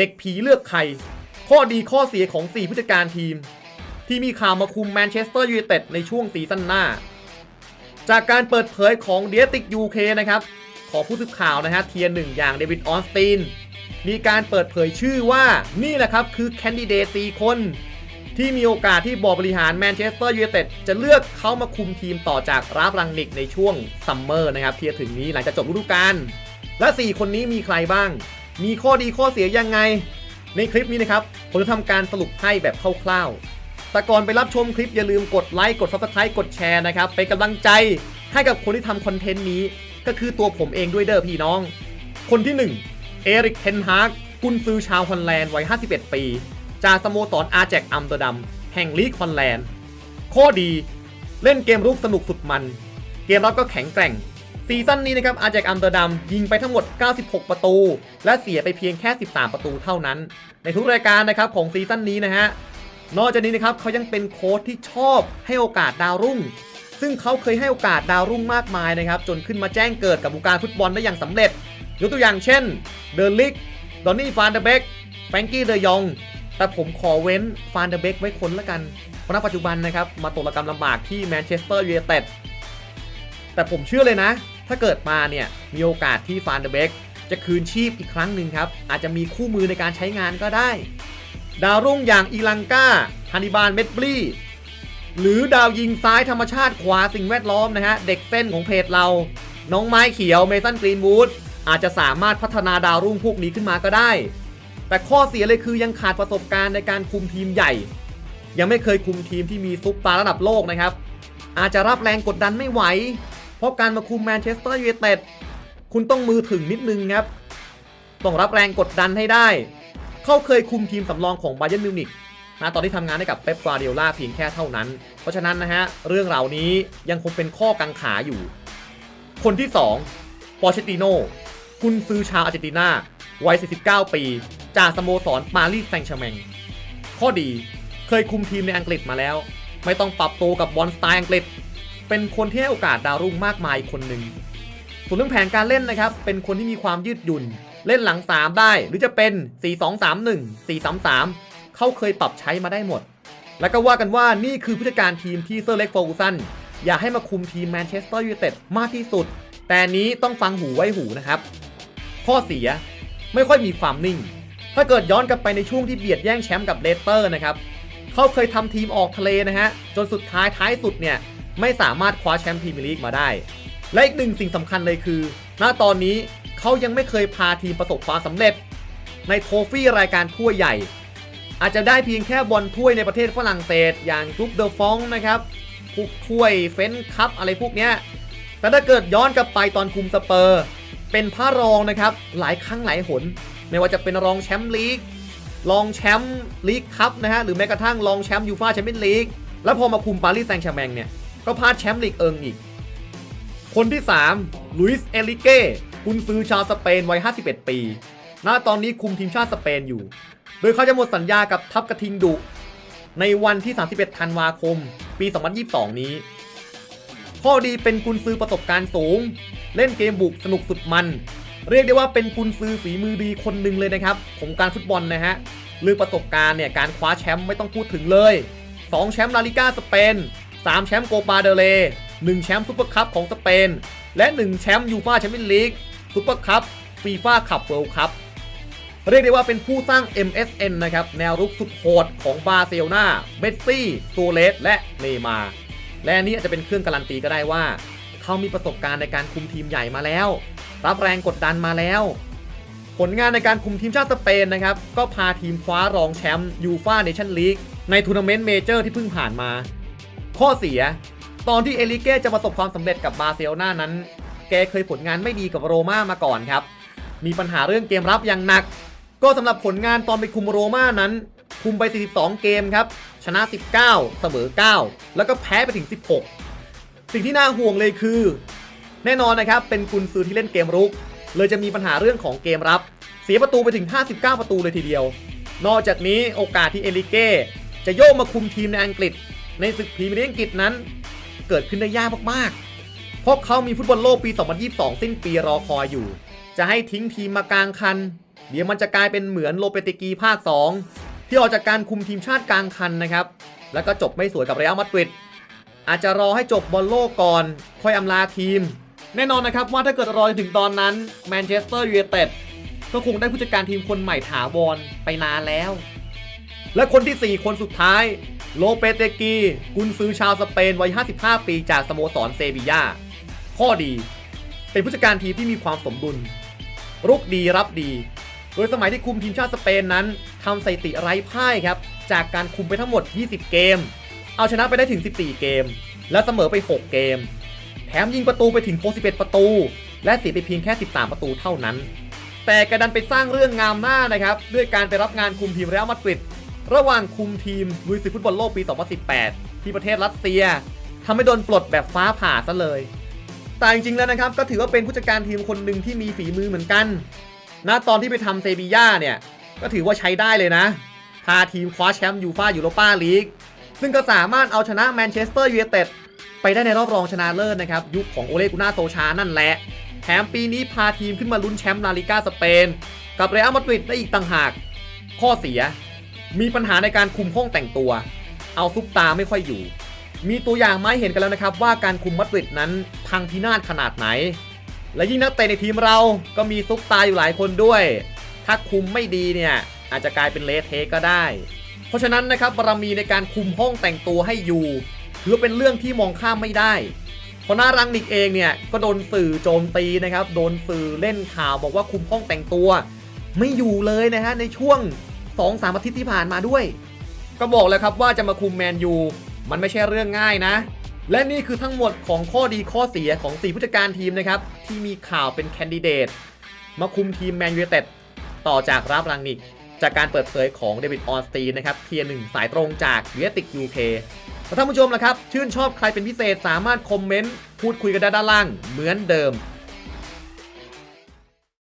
เด็กผีเลือกใคร ข้อดีข้อเสียของ 4 ผู้จัดการทีม ที่มีข่าวมาคุมแมนเชสเตอร์ยูไนเต็ดในช่วงซีซั่นหน้า จากการเปิดเผยของเดียติกยูเคนะครับ ขอผู้สื่อข่าวนะฮะเทียร์หนึ่งอย่างเดวิดออสตีนมีการเปิดเผยชื่อว่านี่แหละครับคือแคนดิเดตสี่คน ที่มีโอกาสที่บอร์ดบริหารแมนเชสเตอร์ยูไนเต็ดจะเลือกเขามาคุมทีมต่อจากราฟรังนิกในช่วงซัมเมอร์นะครับเที่จะถึงนี้หลังจากจบฤดูกาลและ 4 คนนี้มีใครบ้าง มีข้อดีข้อเสียยังไง ในคลิปนี้นะครับ ผมจะทำการสรุปให้แบบคร่าวๆ แต่ก่อนไปรับชมคลิปอย่าลืมกดไลค์กด subscribe กดแชร์นะครับ เป็นกำลังใจให้กับคนที่ทำคอนเทนต์นี้ ก็คือตัวผมเองด้วยเด้อพี่น้อง คนที่1เอริกเทนฮากกุนซือชาวฮอลแลนด์วัย 51 ปี จากสโมสรอาแจกอัมสเตอร์ดัมแห่งลีกฮอลแลนด์ข้อดี เล่นเกมรุกสนุกสุดมัน เกมรับก็แข็งแกร่ง ซีซั่นนี้นะครับอาแจกอัมสเตอร์ดัมยิงไปทั้งหมด 96 ประตู และเสียไปเพียงแค่ 13 ประตูเท่านั้น ในทุกรายการนะครับของซีซั่นนี้นะฮะนอกจากนี้นะครับเขายังเป็นโค้ชที่ชอบให้โอกาสดาวรุ่ง ซึ่งเขาเคยให้โอกาสดาวรุ่งมากมายนะครับจนขึ้นมาแจ้งเกิดกับวงการฟุตบอลได้อย่างสำเร็จ ยกตัวอย่างเช่น เดอร์ลิก ดอนนี่ฟานเดเบกแฟรงกี้เดยอง แต่ผมขอเว้นฟานเดเบกไว้คนละกันเพราะณปัจจุบันนะครับมาตกระกรรมลำบากที่แมนเชสเตอร์ยูไนเต็ดแต่ผมเชื่อเลยนะ ถ้าเกิดมาเนี่ยมีโอกาสที่ฟานเดเบกจะคืนชีพอีกครั้งหนึ่งครับ อาจจะมีคู่มือในการใช้งานก็ได้ ดาวรุ่งอย่างอีลังกาฮันนิบาลเมดบลีหรือดาวยิงซ้ายธรรมชาติขวาสิ่งแวดล้อมนะฮะ เด็กเส้นของเพจเรา น้องไม้เขียวเมสันกรีนวูดอาจจะสามารถพัฒนาดาวรุ่งพวกนี้ขึ้นมาก็ได้ แต่ข้อเสียเลยคือยังขาดประสบการณ์ในการคุมทีมใหญ่ ยังไม่เคยคุมทีมที่มีซุปตาร์ระดับโลกนะครับ อาจจะรับแรงกดดันไม่ไหว เพราะการมาคุมแมนเชสเตอร์ยูไนเต็ดคุณต้องมือถึงนิดนึงครับ ต้องรับแรงกดดันให้ได้ เขาเคยคุมทีมสำรองของบาเย r n m มิวนิกนะตอนที่ทำงานให้กับเป๊ปกวาเดียล่าเพียงแค่เท่านั้น เพราะฉะนั้นนะฮะ เรื่องเหล่านี้ยังคงเป็นข้อกังขาอยู่ คนที่ 2 ปอเชติโนคุณซื้อชาวอาร์เจนตินาวัย 49 ปี จากสโมสรปารีสแซงต์แชร์แมงข้อดีเคยคุมทีมในอังกฤษมาแล้ว ไม่ต้องปรับตัวกับบอลสไตล์อังกฤษ เป็นคนที่ให้โอกาสดาวรุ่งมากมายคนหนึ่งส่วนเรื่องแผนการเล่นนะครับ เป็นคนที่มีความยืดหยุ่น เล่นหลัง 3 ได้ หรือจะเป็น 4-2-3-1 4-3-3 เขาเคยปรับใช้มาได้หมด แล้วก็ว่ากันว่านี่คือผู้จัดการทีมที่เซอร์เล็กโฟร์กูสันอยากให้มาคุมทีมแมนเชสเตอร์ยูไนเต็ดมากที่สุด แต่นี้ต้องฟังหูไว้หูนะครับ ข้อเสียไม่ค่อยมีความนิ่ง ถ้าเกิดย้อนกลับไปในช่วงที่เบียดแย่งแชมป์กับเลสเตอร์นะครับเขาเคยทำทีมออกทะเลนะฮะ จนสุดท้ายท้ายสุดเนี่ย ไม่สามารถคว้าแชมป์พรีเมียร์ลีกมาได้ และอีกหนึ่งสิ่งสำคัญเลยคือ ณตอนนี้เขายังไม่เคยพาทีมประสบความสำเร็จ ในโทฟี่รายการถ้วยใหญ่ อาจจะได้เพียงแค่บอลถ้วยในประเทศฝรั่งเศส อย่างกรุ๊ปเดอฟองนะครับพวกถ้วยเฟนคัพอะไรพวกเนี้ยแต่ถ้าเกิดย้อนกลับไปตอนคุมสเปอร์ เป็นพระรองนะครับ หลายครั้งหลายหน ไม่ว่าจะเป็นรองแชมป์ลีกรองแชมป์ลีกคัพนะฮะหรือแม้กระทั่งรองแชมป์ยูฟ่าแชมเปี้ยนลีกแล้วพอมาคุมปารีสแซงต์แชร์แมงเนี่ย ก็พลาดแชมป์ลีกเอิงอีก คนที่ 3 ลุยส์เอลิเก้กุนซือชาวสเปนวัย 51 ปี ณ ตอนนี้คุมทีมชาติสเปนอยู่ โดยเขาจะหมดสัญญากับทัพกระทิงดุ ในวันที่ 31 ธันวาคม ปี 2022 นี้ ข้อดีเป็นกุนซือประสบการณ์สูง เล่นเกมบุกสนุกสุดมัน เรียกได้ว่าเป็นกุนซือฝีมือดีคนหนึ่งเลยนะครับของการฟุตบอลนะฮะเรื่องประสบการณ์เนี่ยการคว้าแชมป์ไม่ต้องพูดถึงเลย 2 แชมป์ลาลิก้าสเปน 3 แชมป์โกปาเดเร1แชมป์ซุปเปอร์คัพของสเปน และ 1 แชมป์ยูฟ่าแชมเปี้ยนลีกซุปเปอร์คัพฟีฟ่าคัพเวิลด์คัพเรียกได้ว่าเป็นผู้สร้าง MSN นะครับ แนวรุกสุดโหดของบาร์เซโลนาเมสซี่โซเลสและเนย์มาร์และนนี้อาจจะเป็นเครื่องการันตีก็ได้ว่า เขามีประสบการณ์ในการคุมทีมใหญ่มาแล้ว รับแรงกดดันมาแล้ว ผลงานในการคุมทีมชาติสเปนนะครับ ก็พาทีมคว้ารองแชมป์ยูฟ่าเนชั่นลีกในทัวร์นาเมนต์เมเจอร์ที่เพิ่งผ่านมา ข้อเสีย ตอนที่เอลิเก้จะประสบความสำเร็จกับบาร์เซโลนานั้น แกเคยผลงานไม่ดีกับโรม่ามาก่อนครับ มีปัญหาเรื่องเกมรับอย่างหนัก ก็สำหรับผลงานตอนไปคุมโรม่านั้น คุมไป 42 เกมครับ ชนะ 19 เสมอ 9 แล้วก็แพ้ไปถึง 16 สิ่งที่น่าห่วงเลยคือ แน่นอนนะครับ เป็นกุนซือที่เล่นเกมรุก เลยจะมีปัญหาเรื่องของเกมรับ เสียประตูไปถึง 59 ประตูเลยทีเดียวนอกจากนี้โอกาสที่เอลิเก้จะโยกมาคุมทีมในอังกฤษ ในศึกพรีเมียร์ลีกอังกฤษนั้น เกิดขึ้นได้ยากมากๆเพราะเขามีฟุตบอลโลกปี 2022 สิ้นปีรอคอยอยู่ จะให้ทิ้งทีมมากลางคัน เดี๋ยวมันจะกลายเป็นเหมือนโลเปติกีภาค 2 ที่ออกจากการคุมทีมชาติกลางคันนะครับ แล้วก็จบไม่สวยกับเรอัลมาดริด อาจจะรอให้จบบอลโลกก่อน ค่อยอำลาทีม แน่นอนนะครับว่าถ้าเกิดรอถึงตอนนั้นแมนเชสเตอร์ยูไนเต็ดก็คงได้ผู้จัดการทีมคนใหม่ถาวรไปนานแล้ว และคนที่ 4 คนสุดท้าย โลเปเตกีกุนซือชาวสเปนวัย 55 ปีจากสโมสรเซบียาข้อดี เป็นผู้จัดการทีมที่มีความสมดุล รุกดีรับดี โดยสมัยที่คุมทีมชาติสเปนนั้นทำสถิติไร้พ่ายครับ จากการคุมไปทั้งหมด 20 เกม เอาชนะไปได้ถึง 14 เกม และเสมอไป 6 เกม แถมยิงประตูไปถึง61ประตู และเสียไปเพียงแค่ 13 ประตูเท่านั้น แต่กระดันไปสร้างเรื่องงามหน้านะครับ ด้วยการไปรับงานคุมทีมเรอัลมาดริด ระหว่างคุมทีมลุยศึกฟุตบอลโลกปี 2018 ที่ประเทศรัสเซียทำให้โดนปลดแบบฟ้าผ่าซะเลย แต่จริงๆแล้วนะครับก็ถือว่าเป็นผู้จัดการทีมคนหนึ่งที่มีฝีมือเหมือนกันณตอนที่ไปทำเซบีย่าเนี่ย ก็ถือว่าใช้ได้เลยนะพาทีมคว้าแชมป์ยูฟ่ายูโรปาลีก ซึ่งก็สามารถเอาชนะแมนเชสเตอร์ยูไนเต็ดไปได้ในรอบรองชนะเลิศนะครับ ยุคของโอเลกุน่าโซชานั่นแหละ แถมปีนี้พาทีมขึ้นมาลุ้นแชมป์ลาลิก้าสเปน กับเรอัลมาดริดได้อีกต่างหาก ข้อเสีย มีปัญหาในการคุมห้องแต่งตัว เอาซุปตาไม่ค่อยอยู่ มีตัวอย่างมาให้เห็นกันแล้วนะครับ ว่าการคุมมาดริดนั้นพังพินาศขนาดไหน และยิ่งนักเตะในทีมเราก็มีซุปตาอยู่หลายคนด้วย ถ้าคุมไม่ดีเนี่ยอาจจะกลายเป็นเลทเทก็ได้ เพราะฉะนั้นนะครับบารมีในการคุมห้องแต่งตัวให้อยู่ถือเป็นเรื่องที่มองข้ามไม่ได้เพราะหน้ารังนิกเองเนี่ยก็โดนสื่อโจมตีนะครับ โดนสื่อเล่นข่าวบอกว่าคุมห้องแต่งตัว ไม่อยู่เลยนะฮะในช่วง 2-3อาทิตย์ที่ผ่านมาด้วย ก็บอกแล้วครับว่าจะมาคุมแมนยูมันไม่ใช่เรื่องง่ายนะ และนี่คือทั้งหมดของข้อดีข้อเสียของ 4 ผู้จัดการทีมนะครับ ที่มีข่าวเป็นแคนดิเดต มาคุมทีมแมนยูเต็ดต่อจากราบรังนิกจากการเปิดเผยของเดวิดออนสตีนนะครับเทียร์หนึ่งสายตรงจากเวียติกยูเคท่านผู้ชมล่ะครับ ชื่นชอบใครเป็นพิเศษสามารถคอมเมนต์พูดคุยกันได้ด้านล่างเหมือนเดิม